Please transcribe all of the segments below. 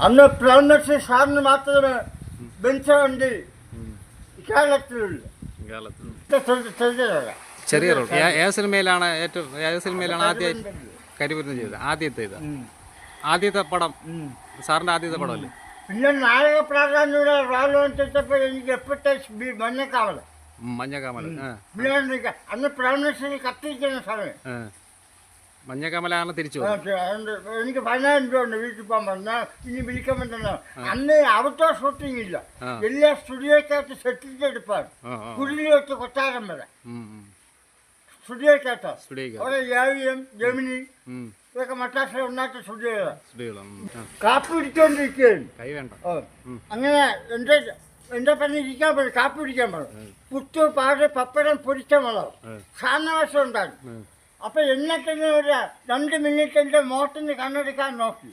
അന്ന് പ്രൈമറി സാറിന് മാത്രമേ ബെഞ്ച് വണ്ടി കേരളത്തിലുള്ളൂ. ചെറിയ റോൾ. ഏത് സിനിമയിലാണ് ഏറ്റവും ഏത് സിനിമയിലാണ് ആദ്യം കരിപുരുന്ന് ചെയ്തത്? ആദ്യത്തെ ഇത്. ആദ്യത്തെ പടം. സാറിന്റെ സാറിന്റെ ആദ്യത്തെ പടമല്ലേ? പിന്നെ നായക പ്രാധാന്യമുള്ള റോളോന്ന് ചോദിച്ചപ്പോൾ എനിക്ക് എപ്പോഴത്തെ മഞ്ഞക്കമല ആ, പിന്നെ അന്ന് പ്രൈമറി കത്തിരിക്കുന്ന സമയം ആ. മഞ്ഞക്കമലാണ് തിരിച്ചു എനിക്ക് പതിനായിരം രൂപ ഉണ്ട് വീട്ടിൽ പോകാൻ പറഞ്ഞാൽ ഇനി വിളിക്കാൻ പറ്റുന്ന അന്ന് അവിടുത്തെ ഷൂട്ടിംഗ് ഇല്ല. എല്ലാ സ്റ്റുഡിയോക്കകത്ത് ആ, ആ. വെച്ച് കൊട്ടാരം വരെ. സ്റ്റുഡിയോക്കകത്ത് അവിടെ യാവിയം ജമിനി ഇതൊക്കെ മട്ടാശ ഉണ്ടാക്കിയ സ്റ്റുഡിയോകളാണ്. കാപ്പി പിടിച്ചുകൊണ്ടിരിക്കുകയാണ് കൈ വേണ്ട. അങ്ങനെ എന്റെ എന്റെ പണി ഇരിക്കാൻ പറ്റും കാപ്പി പിടിക്കാൻ പറയും പുത്തു പാട് പപ്പടം പൊരിച്ച മുളക്. സാധനവാസം ഉണ്ടാകും. അപ്പൊ എന്നെ ഒരു രണ്ട് മിനിറ്റിന്റെ മോട്ടിന് കണ്ണെടുക്കാൻ നോക്കി.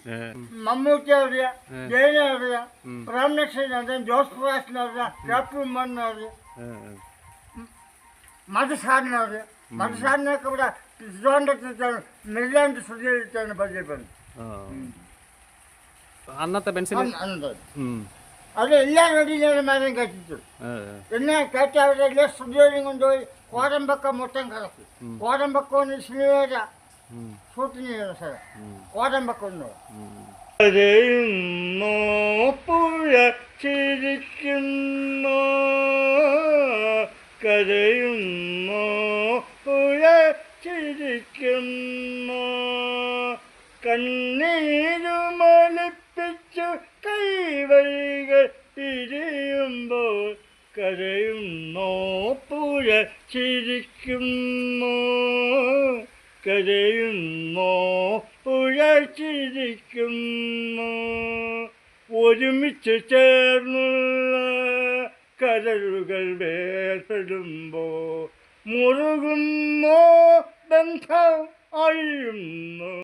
മമ്മൂട്ടി അറിയാം ജയന അറിയാം പ്രാംനക്ഷൻ അറിയാം ജോസ് ഉമ്മനെ അറിയാം ഏ, ഏ. മധുസാറിനെ അറിയാം മധുസാറിനൊക്കെ ഇവിടെ തിരുവനന്തപുരത്താണ് മെല്ലാണ്ട് സ്റ്റുഡിയോയിലാണ് പരിചയപ്പെടുന്നത്. അന്നത്തെ ബെൻസിന് അത് എല്ലാ നടീലും മരം കത്തിച്ചു പിന്നെ എന്നെ കയറ്റി അവരുടെ എല്ലാ സ്റ്റുഡിയോയിലും കൊണ്ടുപോയി കോടമ്പക്കം മൊത്തം കിടക്കി കോടമ്പക്കം സിനിമയുടെ ഷൂട്ടിങ് ചെയ്യുന്ന സ്ഥലം. എന്ന് പുഴ ചിരിക്കുന്നു? കരയുന്നു പുഴ ചിരിക്കുന്നു? കണ്ണീരുമലിപ്പിച്ചു കരയുന്നു പുഴ ചിരിക്കുന്നു. കരയുന്നു പുഴ ചിരിക്കുന്നു. ഒരുമിച്ച് ചേർന്നുള്ള കരലുകൾ വേർപെടുമ്പോ മുറുകുന്നോ ബന്ധം അഴിയുന്നു.